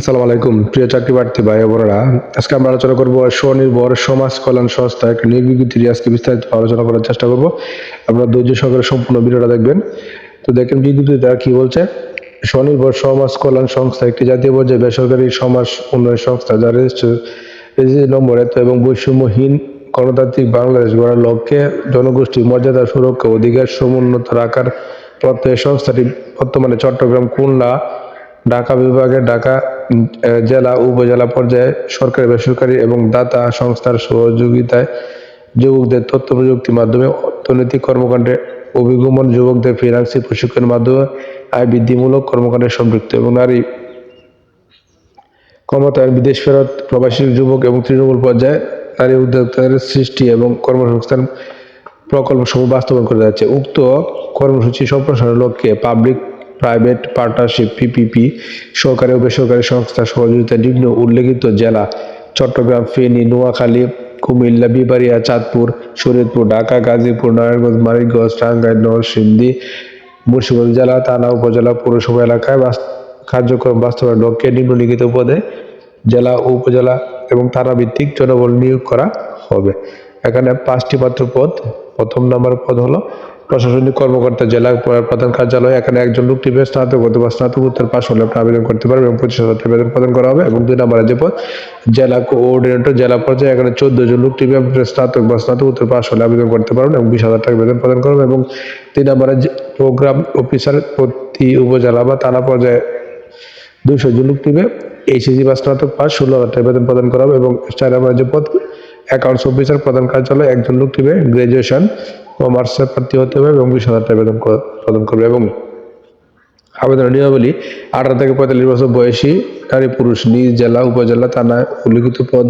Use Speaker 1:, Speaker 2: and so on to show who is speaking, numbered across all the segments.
Speaker 1: আসসালামু আলাইকুম, প্রিয় চাকরি প্রার্থী ভাই ও বোনেরা। আজকে আমরা আলোচনা করব স্বনির্ভর সমাজ কল্যাণ সংস্থা একটা নিয়োগ বিজ্ঞপ্তি আজকে বিস্তারিত আলোচনা করার চেষ্টা করব। আপনারা ধৈর্য সহকারে সম্পূর্ণ ভিডিওটা দেখবেন। তো দেখেন বিজ্ঞপ্তিতে কি বলছে, স্বনির্ভর সমাজ কল্যাণ সংস্থা একটি জাতীয় পর্যায়ে বেসরকারি সমাজ উন্নয়ন সংস্থা যার রেজিস্ট্রে রেজিস্ট্রি নম্বর এত এবং বৈষম্যহীন গণতান্ত্রিক বাংলাদেশ গড়ার লক্ষ্যে জনগোষ্ঠীর মর্যাদা সুরক্ষা অধিকার সমুন্নত রাখার প্রত্যয় সংস্থাটি বর্তমানে চট্টগ্রাম, খুলনা ঢাকা বিভাগে ঢাকা জেলা, উপজেলা পর্যায়ে সরকারি, বেসরকারি এবং দাতা সংস্থার সহযোগিতায় যুবকদের তথ্য প্রযুক্তির মাধ্যমে অর্থনৈতিক কর্মকাণ্ডে অভিগমন, যুবকদের ফ্রিল্যান্সিং প্রশিক্ষণের মাধ্যমে আয় বৃদ্ধিমূলক কর্মকাণ্ডে সম্পৃক্ত এবং নারী ক্ষমতায়ন বিদেশ ফেরত, প্রবাসী যুবক এবং তৃণমূল পর্যায়ে নারী উদ্যোক্তাদের সৃষ্টি এবং কর্মসংস্থান প্রকল্প সমূহ বাস্তবায়ন করে যাচ্ছে। উক্ত কর্মসূচি সম্প্রসারণের লক্ষ্যে পাবলিক প্রাইভেট পার্টনারশিপ পিপিপি সরকারি ও বেসরকারি সংস্থা সহযোগিতা নিম্ন উল্লেখিত জেলা, চট্টগ্রাম, ফেনী, নোয়াখালী, কুমিল্লা, বিবাড়িয়া, চাঁদপুর, শরীয়তপুর, ঢাকা, গাজীপুর, নারায়ণগঞ্জ, মানিকগঞ্জ, টাঙ্গাইল, নরসিংদী, মুন্সিগঞ্জ জেলা, থানা, উপজেলা, পৌরসভা এলাকায় কার্যক্রম বাস্তবায়নের লক্ষ্যে নিম্নলিখিত পদে জেলা, উপজেলা এবং থানা ভিত্তিক জনবল নিয়োগ করা হবে। এখানে পাঁচটি মাত্র পদ। প্রথম নাম্বার পদ হলো প্রশাসনিক কর্মকর্তা, জেলা প্রধান কার্যালয়, এখানে একজন লোক টিপে স্নাতক অথবা স্নাতকোত্তর পাশ হলে আপনি আবেদন করতে পারবেন এবং পঁচিশ হাজার বেতন প্রদান করা হবে এবং দুই নম্বরে যে পদ, জেলা কোঅর্ডিনেটর জেলা পর্যায়ে এখানে চোদ্দ জন লোক টিপে স্নাতক বা স্নাতকোত্তর পাশ হলে আবেদন করতে পারবেন এবং বিশ হাজার টাকা বেতন প্রদান করবেন এবং তিন নম্বরে প্রোগ্রাম অফিসার প্রতি উপজেলা বা থানা পর্যায়ে দুইশো জন লোক টিপে এইচএসি বা স্নাতক পাস ষোলো হাজার টাকা বেতন প্রদান করা হবে এবং চার নম্বরে যে পদ অ্যাকাউন্টস অফিসার প্রধান কার্যালয় একজন লোক টিপে গ্রাজুয়েশন কমার্সের প্রার্থী হতে হবে এবং বিশ হাজার টাকা বেতন প্রদান করবে এবং আবেদনের নিয়মাবলী আঠারো থেকে পঁয়তাল্লিশ বছর বয়সী নারী পুরুষ নিজ জেলা, উপজেলা থানায় উল্লিখিত পদ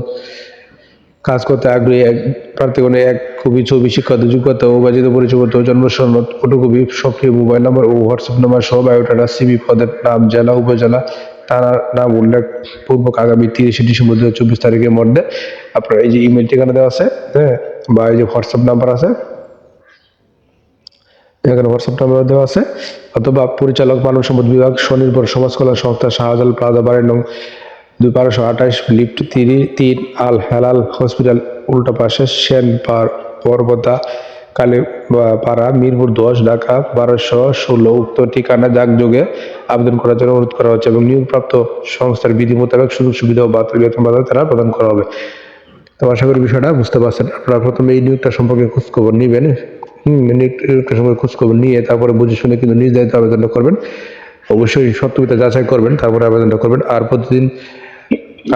Speaker 1: কাজ করতে আগ্রহী এক প্রার্থীগণে এক কপি ছবি, শিক্ষাগত যোগ্যতা ও বাজিত পরিচয়পত্র, জন্ম সনদ, ফটোকপি, সক্রিয় মোবাইল নম্বর ও হোয়াটসঅ্যাপ নম্বর সহ বায়োডাটা সিবি পদের নাম, জেলা, উপজেলা, থানার নাম উল্লেখ পূর্বক আগামী তিরিশে ডিসেম্বর দু চব্বিশ তারিখের মধ্যে আপনার এই যে ইমেল ঠিকানা দেওয়া আছে হ্যাঁ বা এই যে হোয়াটসঅ্যাপ নাম্বার আছে এখানে হোয়াটসঅ্যাপ নাম্বার দেওয়া আছে। অথবা পরিচালক মানব সম্পদ বিভাগ, স্বনির্ভর সমাজ কল্যাণ সংস্থা, শাহজালাল প্লাজা বাড়ি নং দুই বারোশো আঠাশ, লিফট তিরি, তিন আল হেলাল হসপিটাল, উল্টা পাশে সেন পার, পর্বতা, কালী পাড়া, মিরপুর দশ, ঢাকা বারোশো ষোলো, উক্ত ঠিকানা ডাকযোগে আবেদন করার জন্য অনুরোধ করা হচ্ছে এবং নিয়োগপ্রাপ্ত সংস্থার বিধি মোতাবেক সুযোগ সুবিধা ও বাতিল বেতন বাধা তারা প্রদান করা হবে। তো আশা করি বিষয়টা বুঝতে পারছেন। আপনারা প্রথমে এই নিয়োগটা সম্পর্কে খোঁজখবর নেবেন। হুম খোঁজ সম্পর্কে খোঁজখবর নিয়ে তারপরে বুঝে শুনে কিন্তু দায়িত্ব আবেদনটা করবেন। অবশ্যই সত্যতা যাচাই করবেন তারপরে আবেদনটা করবেন। আর প্রতিদিন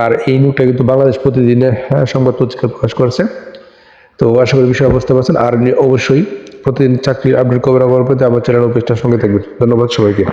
Speaker 1: আর এই নিয়োগটা কিন্তু বাংলাদেশ প্রতিদিনে হ্যাঁ, সংবাদ পত্রিকা প্রকাশ করেছে। তো আশা করি বিষয়ে বুঝতে পারছেন আর অবশ্যই প্রতিদিন চাকরির আপডেট খবর করার প্রতি আমার চ্যানেল অফিসটার সঙ্গে থাকবেন। ধন্যবাদ সবাইকে।